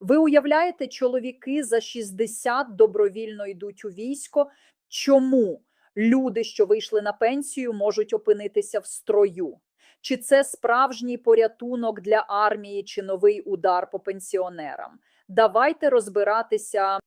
Ви уявляєте, чоловіки за 60 добровільно йдуть у військо. Чому люди, що вийшли на пенсію, можуть опинитися в строю? Чи це справжній порятунок для армії, чи новий удар по пенсіонерам? Давайте розбиратися.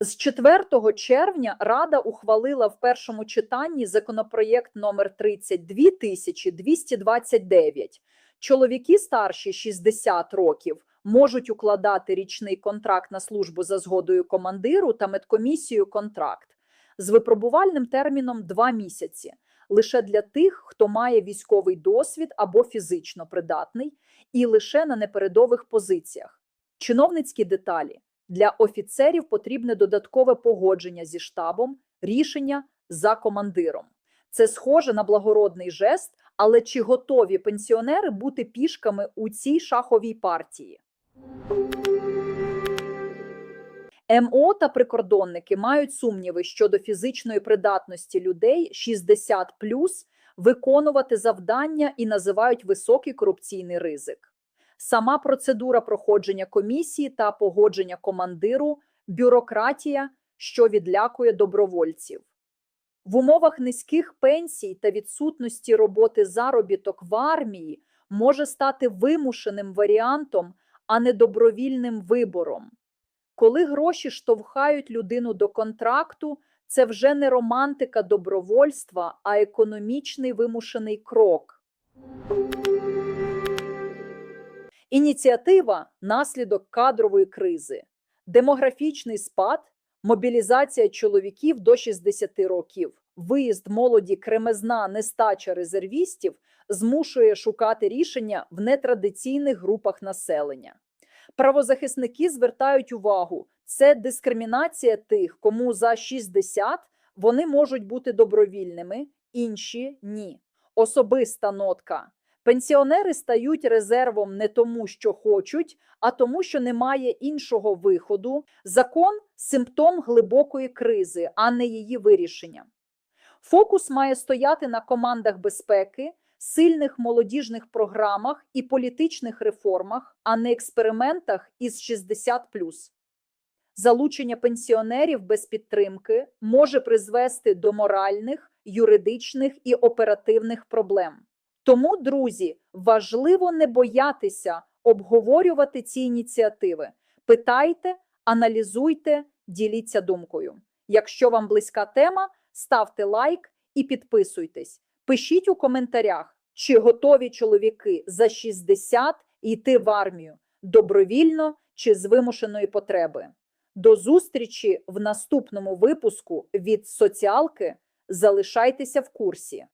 З 4 червня Рада ухвалила в першому читанні законопроєкт номер 32229. Чоловіки старші 60 років можуть укладати річний контракт на службу за згодою командиру та медкомісію контракт з випробувальним терміном 2 місяці лише для тих, хто має військовий досвід або фізично придатний, і лише на непередових позиціях. Чиновницькі деталі для офіцерів потрібне додаткове погодження зі штабом, рішення за командиром. Це схоже на благородний жест, але чи готові пенсіонери бути пішками у цій шаховій партії? МО та прикордонники мають сумніви щодо фізичної придатності людей 60 виконувати завдання і називають високий корупційний ризик. Сама процедура проходження комісії та погодження командиру бюрократія, що відлякує добровольців. В умовах низьких пенсій та відсутності роботи заробіток в армії може стати вимушеним варіантом, а не добровільним вибором. Коли гроші штовхають людину до контракту, це вже не романтика добровольства, а економічний вимушений крок. Ініціатива наслідок кадрової кризи, демографічний спад, мобілізація чоловіків до 60 років, виїзд молоді кремезна нестача резервістів змушує шукати рішення в нетрадиційних групах населення. Правозахисники звертають увагу, це дискримінація тих, кому за 60 вони можуть бути добровільними, інші ні. Особиста нотка. Пенсіонери стають резервом не тому, що хочуть, а тому, що немає іншого виходу. Закон симптом глибокої кризи, а не її вирішення. Фокус має стояти на командах безпеки, сильних молодіжних програмах і політичних реформах, а не експериментах із 60 Залучення пенсіонерів без підтримки може призвести до моральних, юридичних і оперативних проблем. Тому, друзі, важливо не боятися обговорювати ці ініціативи. Питайте, аналізуйте, діліться думкою. Якщо вам близька тема, ставте лайк і підписуйтесь. Пишіть у коментарях, чи готові чоловіки за 60 йти в армію добровільно чи з вимушеної потреби. До зустрічі в наступному випуску від соціалки. Залишайтеся в курсі.